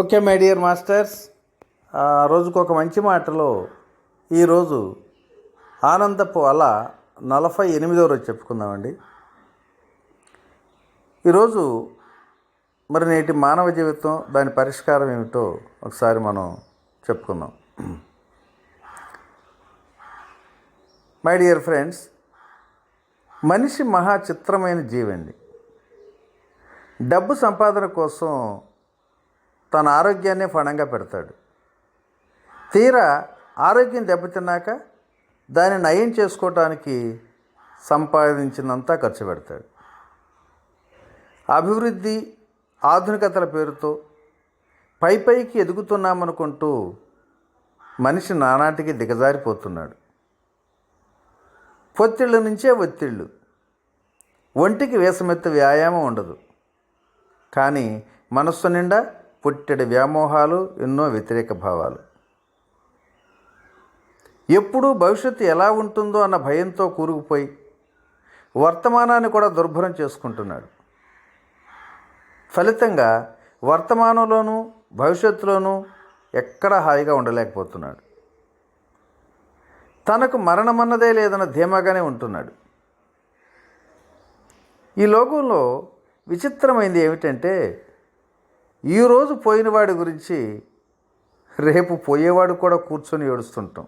Okay my dear masters. రోజుకు ఒక మంచి మాటలో ఈరోజు ఆనందపు అల నలభై ఎనిమిదో రోజు చెప్పుకుందామండి. ఈరోజు మరి నేటి మానవ జీవితం దాని పరిష్కారం ఏమిటో ఒకసారి మనం చెప్పుకుందాం. మై డియర్ ఫ్రెండ్స్ మనిషి మహా చిత్రమైన జీవండి. డబ్బు సంపాదన కోసం తన ఆరోగ్యాన్ని ఫణంగా పెడతాడు. తీరా ఆరోగ్యం దెబ్బతిన్నాక దాన్ని నయం చేసుకోవటానికి సంపాదించినంతా ఖర్చు పెడతాడు. అభివృద్ధి ఆధునికతల పేరుతో పై పైకి ఎదుగుతున్నామనుకుంటూ మనిషి నానాటికి దిగజారిపోతున్నాడు. పొత్తిళ్ళ నుంచే ఒత్తిళ్ళు. ఒంటికి వేసమెత్త వ్యాయామం ఉండదు. కానీ మనస్సు నిండా పుట్టెడి వ్యామోహాలు ఎన్నో వ్యతిరేక భావాలు. ఎప్పుడు భవిష్యత్తు ఎలా ఉంటుందో అన్న భయంతో కూరుకుపోయి వర్తమానాన్ని కూడా దుర్భరం చేసుకుంటున్నాడు. ఫలితంగా వర్తమానంలోనూ భవిష్యత్తులోనూ ఎక్కడా హాయిగా ఉండలేకపోతున్నాడు. తనకు మరణమన్నదే లేదన్న ధీమాగానే ఉంటున్నాడు. ఈ లోకంలో విచిత్రమైంది ఏమిటంటే ఈరోజు పోయినవాడి గురించి రేపు పోయేవాడు కూడా కూర్చొని ఏడుస్తుంటాం.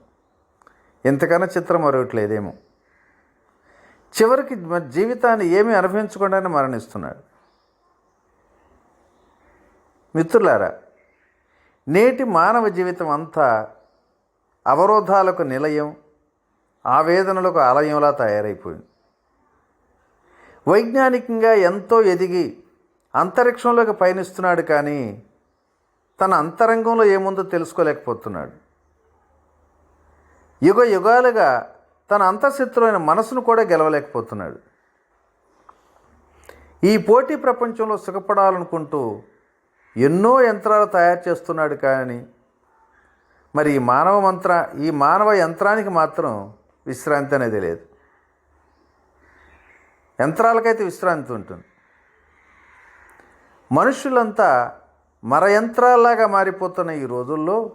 ఎంతకన్నా చిత్రం మరొకట్లేదేమో చివరికి జీవితాన్ని ఏమీ అనుభవించకుండానే మరణిస్తున్నాడు. మిత్రులారా నేటి మానవ జీవితం అంతా అవరోధాలకు నిలయం ఆవేదనలకు ఆలయంలా తయారైపోయింది. వైజ్ఞానికంగా ఎంతో ఎదిగి అంతరిక్షంలోకి పయనిస్తున్నాడు కానీ తన అంతరంగంలో ఏముందో తెలుసుకోలేకపోతున్నాడు. యుగ యుగాలుగా తన అంతఃశత్రువైన మనసును కూడా గెలవలేకపోతున్నాడు. ఈ పోటీ ప్రపంచంలో సుఖపడాలనుకుంటూ ఎన్నో యంత్రాలు తయారు చేస్తున్నాడు కానీ మరి ఈ మానవ మంత్ర ఈ మానవ యంత్రానికి మాత్రం విశ్రాంతి అనేది లేదు. యంత్రాలకైతే విశ్రాంతి ఉంటుంది. మనుషులంతా మర యంత్రాల్లాగా మారిపోతున్న ఈ రోజుల్లో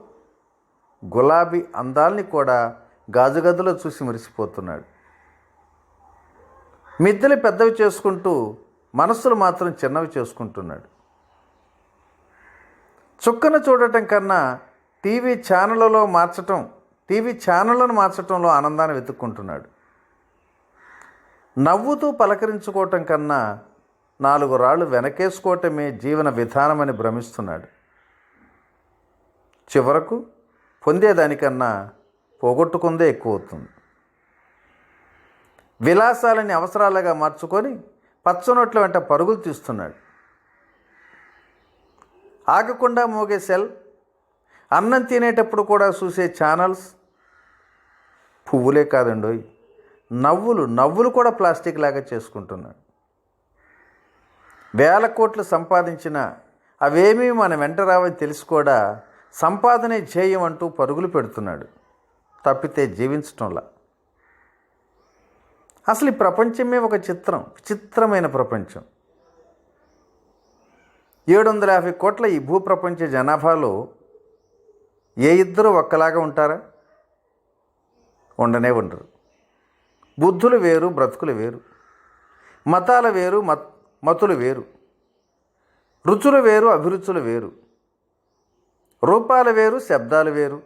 గులాబీ అందాల్ని కూడా గాజుగదిలో చూసి మురిసిపోతున్నాడు. మిద్దెలు పెద్దవి చేసుకుంటూ మనస్సులు మాత్రం చిన్నవి చేసుకుంటున్నాడు. చుక్కను చూడటం కన్నా టీవీ ఛానళ్ళలో మార్చటం టీవీ ఛానళ్ళను మార్చటంలో ఆనందాన్ని వెతుక్కుంటున్నాడు. నవ్వుతూ పలకరించుకోవటం కన్నా నాలుగు రాళ్ళు వెనకేసుకోవటమే జీవన విధానమని భ్రమిస్తున్నాడు. చివరకు పొందేదానికన్నా పోగొట్టుకుందే ఎక్కువ అవుతుంది విలాసాలని అవసరాలుగా మార్చుకొని పచ్చనోట్ల వెంట పరుగులు తీస్తున్నాడు. ఆగకుండా మోగే సెల్ అన్నం తినేటప్పుడు కూడా చూసే ఛానల్స్ పువ్వులే కాదండోయ్ నవ్వులు నవ్వులు కూడా ప్లాస్టిక్ లాగా చేసుకుంటున్నాడు. వేల కోట్లు సంపాదించిన అవేమీ మన వెంట రావని తెలిసి కూడా సంపాదనే ధ్యేయం అంటూ పరుగులు పెడుతున్నాడు. తప్పితే జీవించటంలా. అసలు ఈ ప్రపంచమే ఒక చిత్రం విచిత్రమైన ప్రపంచం. ఏడు వందల యాభై కోట్ల ఈ భూప్రపంచ జనాభాలో ఏ ఇద్దరు ఒక్కలాగా ఉంటారా? ఉండనే ఉండరు. బుద్ధులు వేరు బ్రతుకులు వేరు. మతాల వేరు మత్ మతులు వేరు. రుచులు వేరు అభిరుచులు వేరు. రూపాలు వేరు శబ్దాలు వేరు.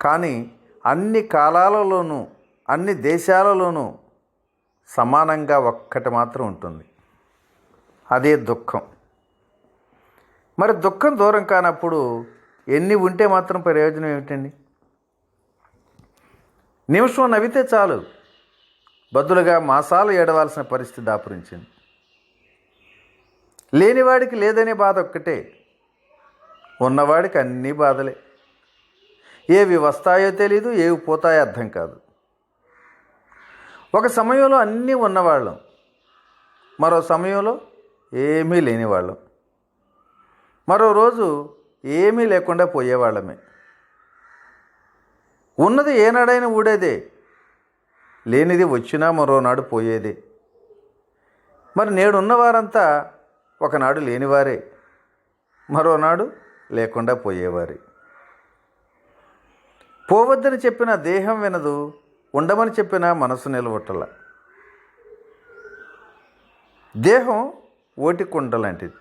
కానీ అన్ని కాలాలలోనూ అన్ని దేశాలలోనూ సమానంగా ఒక్కటి మాత్రం ఉంటుంది. అదే దుఃఖం. మరి దుఃఖం దూరం కానప్పుడు ఎన్ని ఉంటే మాత్రం ప్రయోజనం ఏమిటండి? నిమిషం నవ్వితే చాలు. బదులుగా మాసాలు ఏడవాల్సిన పరిస్థితి దాపురించింది. లేనివాడికి లేదనే బాధ ఒక్కటే. ఉన్నవాడికి అన్ని బాధలే. ఏవి వస్తాయో తెలీదు ఏవి పోతాయో అర్థం కాదు. ఒక సమయంలో అన్నీ ఉన్నవాళ్ళం. మరో సమయంలో ఏమీ లేనివాళ్ళం. మరో రోజు ఏమీ లేకుండా పోయేవాళ్ళమే. ఉన్నది ఏనాడైనా ఊడేదే. లేనిది వచ్చినా మరోనాడు పోయేదే. మరి నేడున్న వారంతా ఒకనాడు లేనివారే మరోనాడు లేకుండా పోయేవారి. పోవద్దని చెప్పిన దేహం వినదు ఉండమని చెప్పిన మనసు నిలవటల దేహం ఓటి కుండ లాంటిది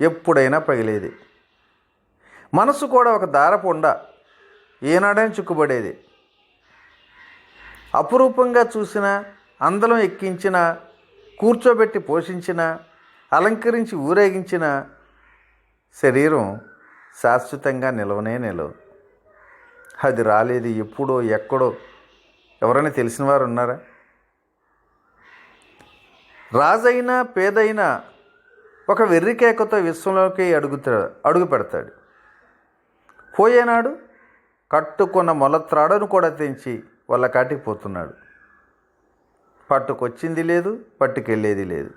ఎప్పుడైనా పగిలేది. మనసు కూడా ఒక దారపు ఉండ ఏనాడైనా చిక్కుబడేది. అపురూపంగా చూసిన అందలం ఎక్కించిన కూర్చోబెట్టి పోషించిన అలంకరించి ఊరేగించిన శరీరం శాశ్వతంగా నిలవనే నిలవు. అది రాలేదు ఎప్పుడో ఎక్కడో. ఎవరైనా తెలిసిన వారు ఉన్నారా? రాజైనా పేదైనా ఒక వెర్రికేకతో విశ్వంలోకి అడుగుతాడు అడుగు పెడతాడు. పోయేనాడు కట్టుకున్న మొలత్రాడను కూడా తెంచి వాళ్ళ కాటికి పోతున్నాడు. పట్టుకొచ్చింది లేదు పట్టుకెళ్ళేది లేదు.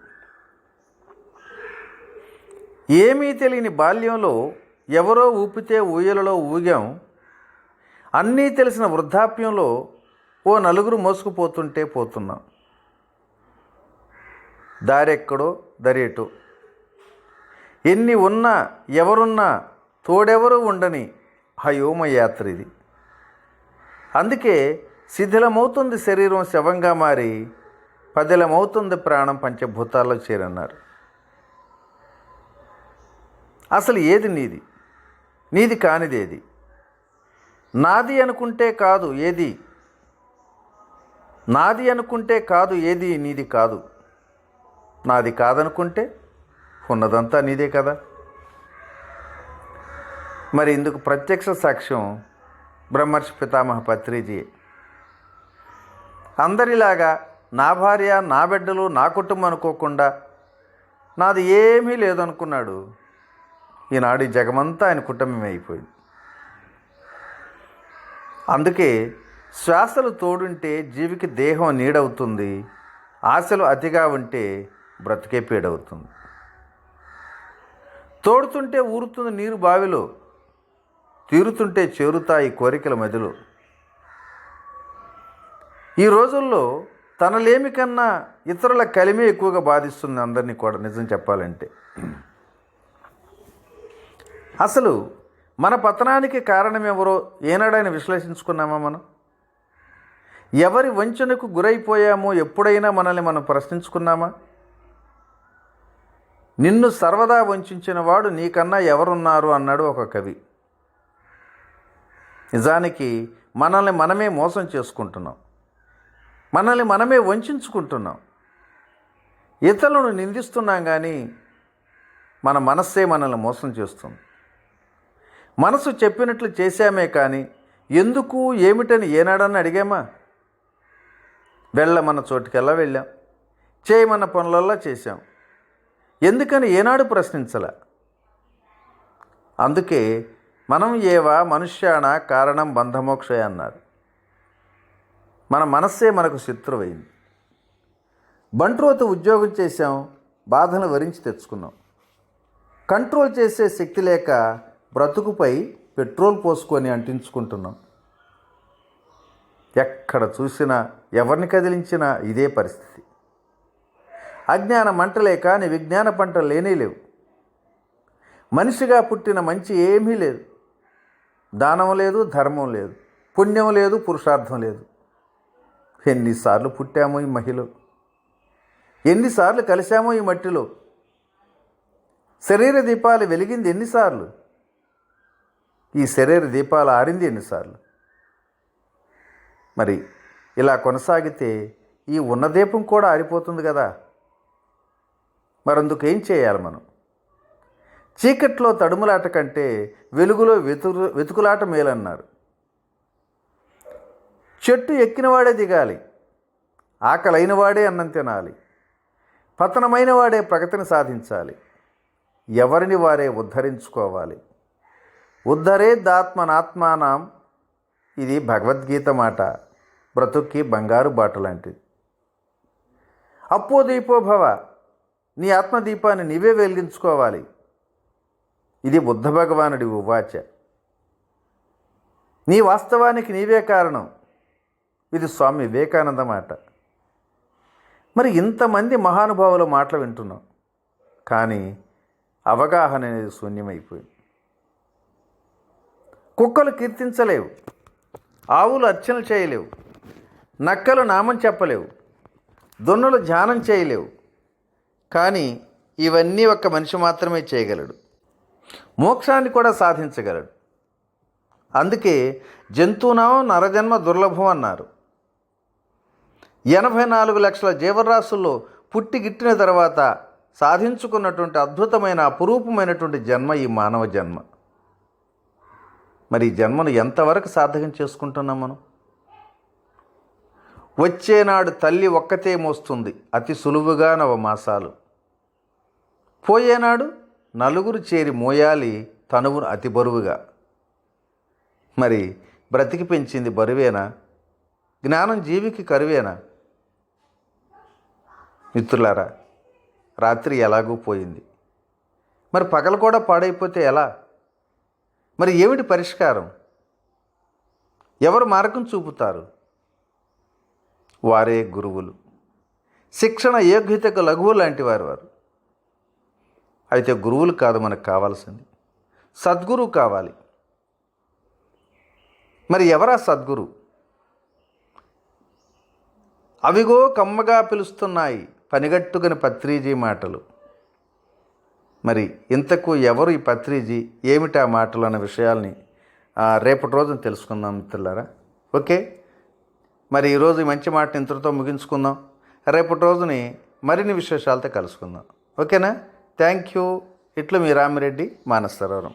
ఏమీ తెలియని బాల్యంలో ఎవరో ఊపితే ఊయలలో ఊగాం. అన్నీ తెలిసిన వృద్ధాప్యంలో ఓ నలుగురు మోసుకుపోతుంటే పోతున్నాం. దారెక్కడో దరేటో. ఎన్ని ఉన్నా ఎవరున్నా తోడెవరూ ఉండని హయోమ యాత్ర ఇది అందుకే శిథిలమవుతుంది శరీరం శవంగా మారి పదిలమవుతుంది ప్రాణం పంచభూతాల్లో చేరన్నారు. అసలు ఏది నీది? నీది కానిదేది? నాది అనుకుంటే కాదు ఏది? నాది అనుకుంటే కాదు ఏది నీది కాదు. నాది కాదనుకుంటే ఉన్నదంతా నీదే కదా. మరి ఇందుకు ప్రత్యక్ష సాక్ష్యం బ్రహ్మర్షి పితామహ పత్రిజీ. అందరిలాగా నా భార్య నా బిడ్డలు నా కుటుంబం అనుకోకుండా నాది ఏమీ లేదనుకున్నాడు. ఈనాడు జగమంతా ఆయన కుటుంబమే అయిపోయింది. అందుకే శ్వాసలు తోడుంటే జీవికి దేహం నీడవుతుంది ఆశలు అతిగా ఉంటే బ్రతికే పీడవుతుంది. తోడుతుంటే ఊరుతుంది నీరు బావిలో తీరుతుంటే చేరుతాయి కోరికల మదిలో. ఈ రోజుల్లో తనలేమి కన్నా ఇతరుల కలిమే ఎక్కువగా బాధిస్తుంది అందరినీ కూడా నిజం చెప్పాలంటే. అసలు మన పతనానికి కారణం ఎవరో ఏనాడైనా విశ్లేషించుకున్నామా మనం? ఎవరి వంచనకు గురైపోయామో ఎప్పుడైనా మనల్ని మనం ప్రశ్నించుకున్నామా? నిన్ను సర్వదా వంచిన వాడు నీకన్నా ఎవరున్నారు అన్నాడు ఒక కవి. నిజానికి మనల్ని మనమే మోసం చేసుకుంటున్నాం. మనల్ని మనమే వంచుకుంటున్నాం. ఇతరులను నిందిస్తున్నాం కానీ మన మనస్సే మనల్ని మోసం చేస్తుంది. మనసు చెప్పినట్లు చేశామే కానీ ఎందుకు ఏమిటని ఏనాడని అడిగామా? వెళ్ళమన్న చోటుకెల్లా వెళ్ళాం. చేయమన్న పనులల్లా చేశాం. ఎందుకని ఏనాడు ప్రశ్నించాల? అందుకే మనం ఏవా మనుష్యాణ కారణం బంధమోక్షయ అన్నారు. మన మనస్సే మనకు శత్రువైంది. బంట్రోత ఉద్యోగం చేశాం బాధను వరించి తెచ్చుకున్నాం. కంట్రోల్ చేసే శక్తి లేక బ్రతుకుపై పెట్రోల్ పోసుకొని అంటించుకుంటున్నాం. ఎక్కడ చూసినా ఎవరిని కదిలించినా ఇదే పరిస్థితి. అజ్ఞాన మంటలే కానీ విజ్ఞాన పంట లేనే లేవు. మనిషిగా పుట్టిన మంచి ఏమీ లేదు. దానం లేదు ధర్మం లేదు. పుణ్యం లేదు పురుషార్థం లేదు. ఎన్నిసార్లు పుట్టామో ఈ మహిళ? ఎన్నిసార్లు కలిశామో ఈ మట్టిలో? శరీర దీపాలు వెలిగింది ఎన్నిసార్లు? ఈ శరీర దీపాలు ఆరింది ఎన్నిసార్లు? మరి ఇలా కొనసాగితే ఈ ఉన్న దీపం కూడా ఆరిపోతుంది కదా? మరందుకు ఏం చేయాలి మనం? చీకట్లో తడుములాట కంటే వెలుగులో వెతురు వెతుకులాట మేలన్నారు. చెట్టు ఎక్కినవాడే దిగాలి ఆకలైన వాడే అన్నం తినాలి పతనమైన వాడే ప్రగతిని సాధించాలి ఎవరిని వారే ఉద్ధరించుకోవాలి? ఉద్ధరేదాత్మనాత్మానం ఇది భగవద్గీత మాట. బ్రతుక్కి బంగారు బాట లాంటిది అప్పో దీపో భవ నీ ఆత్మదీపాన్ని నీవే వెలిగించుకోవాలి. ఇది బుద్ధ భగవానుడి ఉవాచ. నీ వాస్తవానికి నీవే కారణం. ఇది స్వామి వివేకానంద మాట. మరి ఇంతమంది మహానుభావుల మాటలు వింటున్నాం. కానీ అవగాహన అనేది శూన్యమైపోయింది. కుక్కలు కీర్తించలేవు. ఆవులు అర్చనలు చేయలేవు. నక్కలు నామం చెప్పలేవు. దున్నలు ధ్యానం చేయలేవు. కానీ ఇవన్నీ ఒక్క మనిషి మాత్రమే చేయగలడు. మోక్షాన్ని కూడా సాధించగలడు. అందుకే జంతువునాం నరజన్మ దుర్లభం అన్నారు. ఎనభై నాలుగు లక్షల జీవరాశుల్లో పుట్టి గిట్టిన తర్వాత సాధించుకున్నటువంటి అద్భుతమైన అపురూపమైనటువంటి జన్మ ఈ మానవ జన్మ. మరి ఈ జన్మను ఎంతవరకు సార్థకం చేసుకుంటున్నాం మనం? వచ్చేనాడు తల్లి ఒక్కతే మోస్తుంది అతి సులువుగా నవ మాసాలు పోయేనాడు నలుగురు చేరి మోయాలి తనువును అతి బరువుగా. మరి బ్రతికి పెంచింది బరువేనా? జ్ఞానం జీవికి కరువేనా? మిత్రులారా రాత్రి ఎలాగూ పోయింది. మరి పగలు కూడా పాడైపోతే ఎలా? మరి ఏమిటి పరిష్కారం? ఎవరు మార్గం చూపుతారు? వారే గురువులు. శిక్షణ యోగ్యతకు లఘువు లాంటి వారు వారు. అయితే గురువులు కాదు మనకు కావాల్సింది. సద్గురువు కావాలి. మరి ఎవరా సద్గురు? అవిగో కమ్మగా పిలుస్తున్నాయి పనిగట్టుకుని పత్రిజీ మాటలు. మరి ఇంతకు ఎవరు ఈ పత్రిజీ? ఏమిటి ఆ మాటలు అన్న విషయాల్ని రేపటి రోజున తెలుసుకుందాం మిత్రులారా. ఓకే? మరి ఈరోజు ఈ మంచి మాటని ఇంతటితో ముగించుకుందాం. రేపటి రోజుని మరిన్ని విశేషాలతో కలుసుకుందాం. ఓకేనా? Thank you. ఇట్లు మీ రామిరెడ్డి మానసరోవరం.